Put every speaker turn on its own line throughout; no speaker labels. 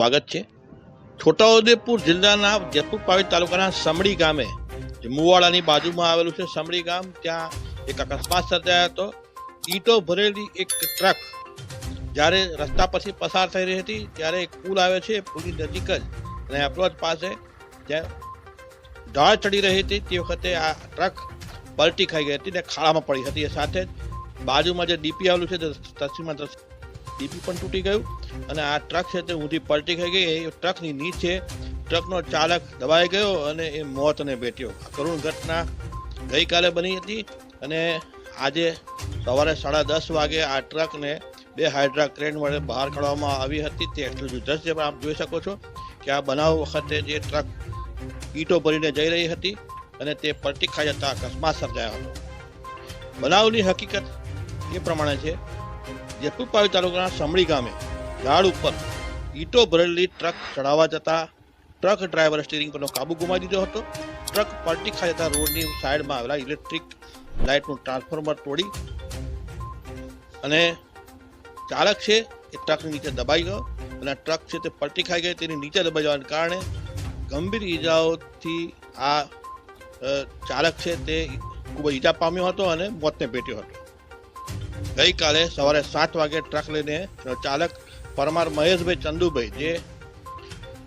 સ્વાગત છે. છોટાઉદેપુર જિલ્લાના જેતપુર પાવી તાલુકાના સમડી ગામે, જે મુવાડાની બાજુમાં આવેલું છે સમડી ગામ, ત્યાં એક અકસ્માત સર્જાયો હતો. ઈંટો ભરેલી એક ટ્રક જ્યારે રસ્તા પરથી પસાર થઈ રહી હતી, ત્યારે એક પુલ આવે છે પુલની નજીક જ અને એપ્રોચ પાસે જ્યાં ઢાળ ચડી રહી હતી, તે વખતે આ ટ્રક પલટી ખાઈ ગઈ હતી ને ખાડામાં પડી હતી. સાથે જ બાજુમાં જે ડીપી આવેલું છે, તે તસવીરમાં ડીપી પણ તૂટી ગયું અને આ ટ્રક છે તે ઊંધી પલટી ખાઈ ગઈ. એ ટ્રકની નીચે ટ્રકનો ચાલક દબાઈ ગયો અને એ મોતને ભેટ્યો. કરુણ ઘટના ગઈકાલે બની હતી અને આજે સવારે સાડા દસ વાગે આ ટ્રકને બે હાઇડ્રા ક્રેન વડે બહાર કાઢવામાં આવી હતી. તે એટલું દ્રશ્ય પણ આપ જોઈ શકો છો કે આ બનાવ વખતે જે ટ્રક ઈંટો ભરીને જઈ રહી હતી અને તે પલટી ખાઈ જતા અકસ્માત સર્જાયો હતો. બનાવની હકીકત એ પ્રમાણે છે જેતપુર પાવી તાલુકાના સમડી ગામે ઝાડ ઉપર ઈંટો ભરેલી ટ્રક ચડાવવા જતા ટ્રક ડ્રાઈવર સ્ટીરિંગ પરનો કાબુ ગુમાવી દીધો હતો. ટ્રક પલટી ખાઈ જતા રોડની સાઈડમાં આવેલા ઇલેક્ટ્રિક લાઇટનું ટ્રાન્સફોર્મર તોડી અને ચાલક છે એ ટ્રકની નીચે દબાઈ ગયો અને ટ્રક છે તે પલટી ખાઈ ગઈ. તેની નીચે દબાઈ જવાને કારણે ગંભીર ઈજાઓથી આ ચાલક છે તે ખૂબ જ ઈજા પામ્યો હતો અને મોતને ભેટ્યો હતો. ગઈકાલે સવારે સાત વાગે ટ્રક લઈને ચાલક પરમાર મહેશભાઈ ચંદુભાઈ, જે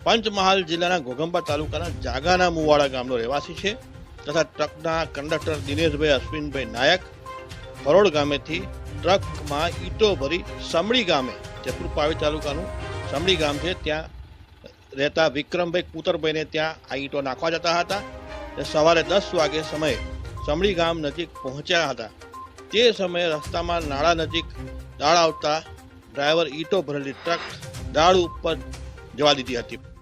પંચમહાલ જિલ્લાના ઘોઘંબા તાલુકાના જાગાના મુવાડા ગામનો રહેવાસી છે, તથા ટ્રકના કંડક્ટર દિનેશભાઈ અશ્વિનભાઈ નાયક ભરોડ ગામેથી ટ્રકમાં ઈંટો ભરી સમડી ગામે જયપુર પાવી તાલુકાનું સમડી ગામ છે, ત્યાં રહેતા વિક્રમભાઈ કુતરભાઈને ત્યાં આ ઈંટો નાખવા જતા હતા. સવારે દસ વાગે સમયે સમડી ગામ નજીક પહોંચ્યા હતા. તે સમયે રસ્તામાં નાળા નજીક દાળ આવતા ડ્રાઈવર ઈંટો ભરેલી ટ્રક દાળ ઉપર જવા દીધી હતી.